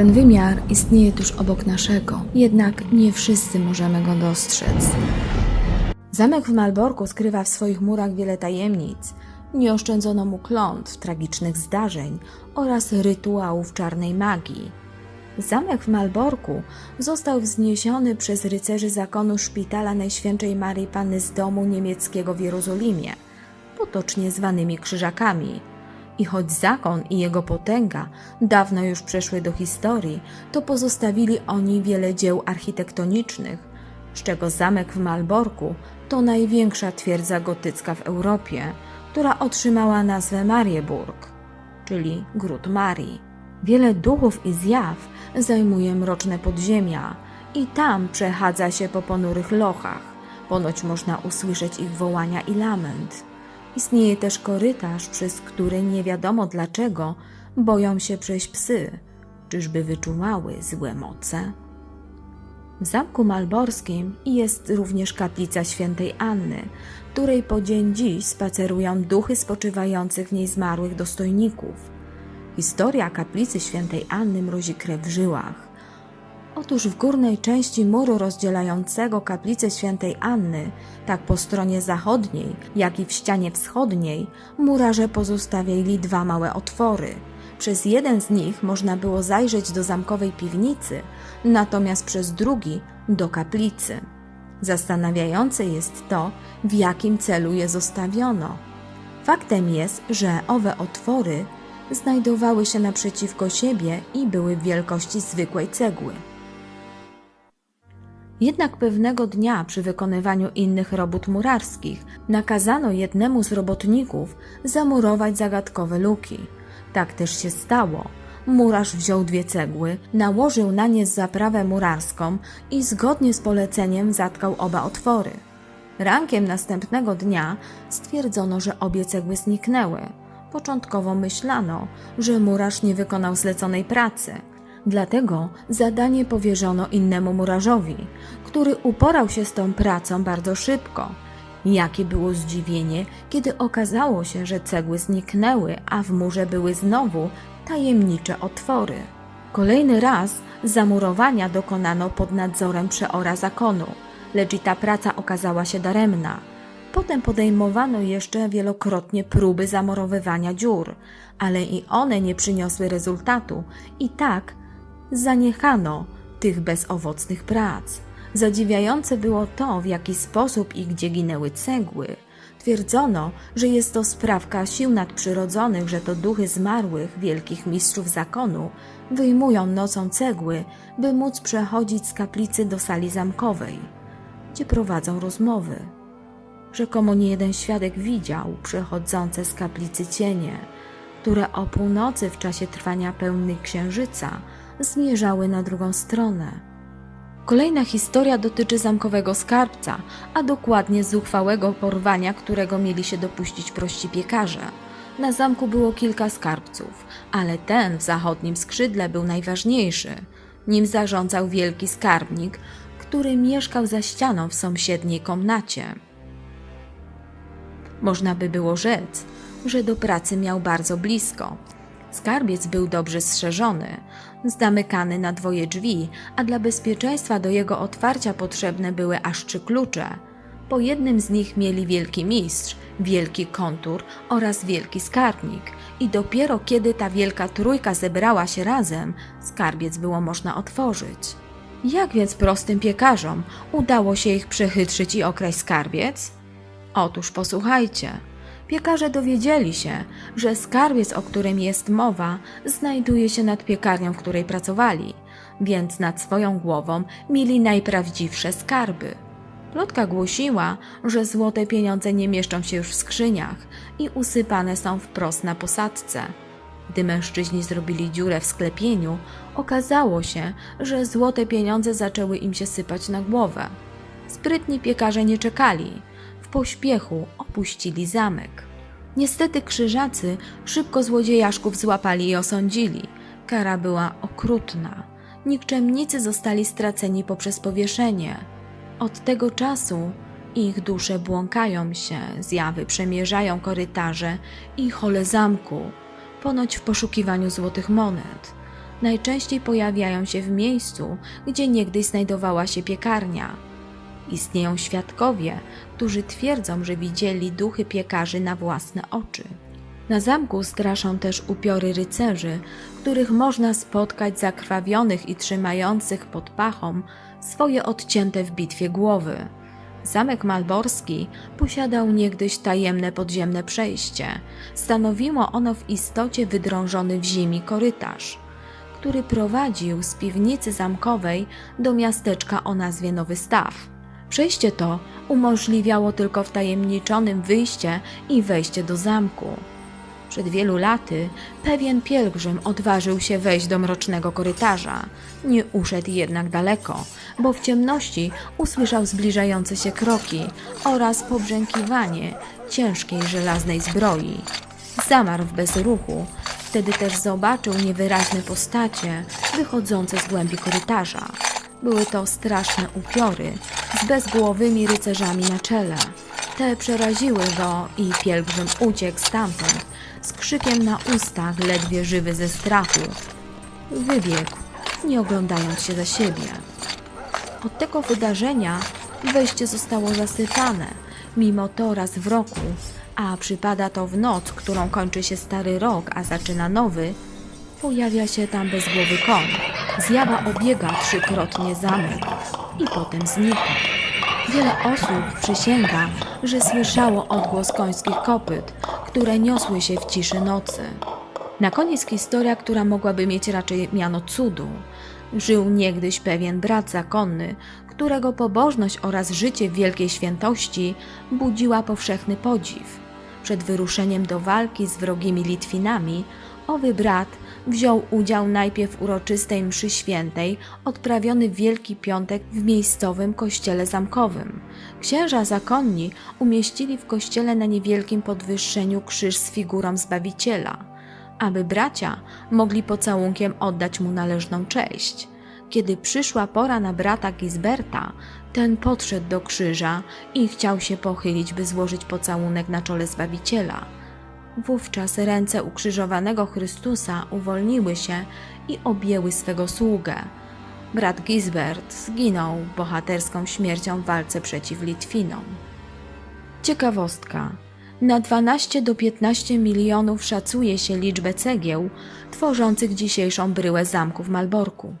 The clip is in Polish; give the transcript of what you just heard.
Ten wymiar istnieje tuż obok naszego, jednak nie wszyscy możemy go dostrzec. Zamek w Malborku skrywa w swoich murach wiele tajemnic. Nie oszczędzono mu klątw, tragicznych zdarzeń oraz rytuałów czarnej magii. Zamek w Malborku został wzniesiony przez rycerzy zakonu szpitala Najświętszej Maryi Panny z domu niemieckiego w Jerozolimie, potocznie zwanymi krzyżakami. I choć zakon i jego potęga dawno już przeszły do historii, to pozostawili oni wiele dzieł architektonicznych, z czego zamek w Malborku to największa twierdza gotycka w Europie, która otrzymała nazwę Marieburg, czyli Gród Marii. Wiele duchów i zjaw zajmuje mroczne podziemia i tam przechadza się po ponurych lochach. Ponoć można usłyszeć ich wołania i lament. Istnieje też korytarz, przez który nie wiadomo dlaczego boją się przejść psy. Czyżby wyczuwały złe moce? W Zamku Malborskim jest również kaplica świętej Anny, której po dzień dziś spacerują duchy spoczywających w niej zmarłych dostojników. Historia kaplicy świętej Anny mrozi krew w żyłach. Otóż w górnej części muru rozdzielającego kaplicę świętej Anny, tak po stronie zachodniej, jak i w ścianie wschodniej, murarze pozostawili dwa małe otwory. Przez jeden z nich można było zajrzeć do zamkowej piwnicy, natomiast przez drugi do kaplicy. Zastanawiające jest to, w jakim celu je zostawiono. Faktem jest, że owe otwory znajdowały się naprzeciwko siebie i były w wielkości zwykłej cegły. Jednak pewnego dnia przy wykonywaniu innych robót murarskich nakazano jednemu z robotników zamurować zagadkowe luki. Tak też się stało. Murarz wziął dwie cegły, nałożył na nie zaprawę murarską i zgodnie z poleceniem zatkał oba otwory. Rankiem następnego dnia stwierdzono, że obie cegły zniknęły. Początkowo myślano, że murarz nie wykonał zleconej pracy. Dlatego zadanie powierzono innemu murarzowi, który uporał się z tą pracą bardzo szybko. Jakie było zdziwienie, kiedy okazało się, że cegły zniknęły, a w murze były znowu tajemnicze otwory. Kolejny raz zamurowania dokonano pod nadzorem przeora zakonu, lecz i ta praca okazała się daremna. Potem podejmowano jeszcze wielokrotnie próby zamurowywania dziur, ale i one nie przyniosły rezultatu i tak zaniechano tych bezowocnych prac. Zadziwiające było to, w jaki sposób i gdzie ginęły cegły. Twierdzono, że jest to sprawka sił nadprzyrodzonych, że to duchy zmarłych, wielkich mistrzów zakonu, wyjmują nocą cegły, by móc przechodzić z kaplicy do sali zamkowej, gdzie prowadzą rozmowy. Rzekomo nie jeden świadek widział przechodzące z kaplicy cienie, które o północy w czasie trwania pełnej księżyca zmierzały na drugą stronę. Kolejna historia dotyczy zamkowego skarbca, a dokładnie zuchwałego porwania, którego mieli się dopuścić prości piekarze. Na zamku było kilka skarbców, ale ten w zachodnim skrzydle był najważniejszy. Nim zarządzał wielki skarbnik, który mieszkał za ścianą w sąsiedniej komnacie. Można by było rzec, że do pracy miał bardzo blisko. Skarbiec był dobrze strzeżony, zamykany na dwoje drzwi, a dla bezpieczeństwa do jego otwarcia potrzebne były aż trzy klucze. Po jednym z nich mieli wielki mistrz, wielki kontur oraz wielki skarbnik i dopiero kiedy ta wielka trójka zebrała się razem, skarbiec było można otworzyć. Jak więc prostym piekarzom udało się ich przechytrzyć i okraść skarbiec? Otóż posłuchajcie. Piekarze dowiedzieli się, że skarbiec, o którym jest mowa, znajduje się nad piekarnią, w której pracowali, więc nad swoją głową mieli najprawdziwsze skarby. Plotka głosiła, że złote pieniądze nie mieszczą się już w skrzyniach i usypane są wprost na posadzce. Gdy mężczyźni zrobili dziurę w sklepieniu, okazało się, że złote pieniądze zaczęły im się sypać na głowę. Sprytni piekarze nie czekali. Pośpiechu opuścili zamek. Niestety krzyżacy szybko złodziejaszków złapali i osądzili. Kara była okrutna. Nikczemnicy zostali straceni poprzez powieszenie. Od tego czasu ich dusze błąkają się, zjawy przemierzają korytarze i hole zamku, ponoć w poszukiwaniu złotych monet. najczęściej pojawiają się w miejscu, gdzie niegdyś znajdowała się piekarnia. Istnieją świadkowie, którzy twierdzą, że widzieli duchy piekarzy na własne oczy. Na zamku straszą też upiory rycerzy, których można spotkać zakrwawionych i trzymających pod pachą swoje odcięte w bitwie głowy. Zamek Malborski posiadał niegdyś tajemne podziemne przejście. Stanowiło ono w istocie wydrążony w ziemi korytarz, który prowadził z piwnicy zamkowej do miasteczka o nazwie Nowy Staw. Przejście to umożliwiało tylko wtajemniczonym wyjście i wejście do zamku. Przed wielu laty pewien pielgrzym odważył się wejść do mrocznego korytarza. Nie uszedł jednak daleko, bo w ciemności usłyszał zbliżające się kroki oraz pobrzękiwanie ciężkiej żelaznej zbroi. Zamarł w bezruchu, wtedy też zobaczył niewyraźne postacie wychodzące z głębi korytarza. Były to straszne upiory z bezgłowymi rycerzami na czele. Te przeraziły go i pielgrzym uciekł stamtąd z krzykiem na ustach, ledwie żywy ze strachu. Wybiegł, nie oglądając się za siebie. Od tego wydarzenia wejście zostało zasypane, mimo to raz w roku, a przypada to w noc, którą kończy się stary rok, a zaczyna nowy, pojawia się tam bezgłowy koń. Zjawa obiega trzykrotnie zamek i potem znika. Wiele osób przysięga, że słyszało odgłos końskich kopyt, które niosły się w ciszy nocy. Na koniec historia, która mogłaby mieć raczej miano cudu. Żył niegdyś pewien brat zakonny, którego pobożność oraz życie w wielkiej świętości budziła powszechny podziw. Przed wyruszeniem do walki z wrogimi Litwinami, owy brat wziął udział najpierw w uroczystej mszy świętej, odprawiony w Wielki Piątek w miejscowym kościele zamkowym. Księża zakonni umieścili w kościele na niewielkim podwyższeniu krzyż z figurą Zbawiciela, aby bracia mogli pocałunkiem oddać mu należną cześć. Kiedy przyszła pora na brata Gisberta, ten podszedł do krzyża i chciał się pochylić, by złożyć pocałunek na czole Zbawiciela. Wówczas ręce ukrzyżowanego Chrystusa uwolniły się i objęły swego sługę. Brat Gisbert zginął bohaterską śmiercią w walce przeciw Litwinom. Ciekawostka. Na 12 do 15 milionów szacuje się liczbę cegieł tworzących dzisiejszą bryłę zamku w Malborku.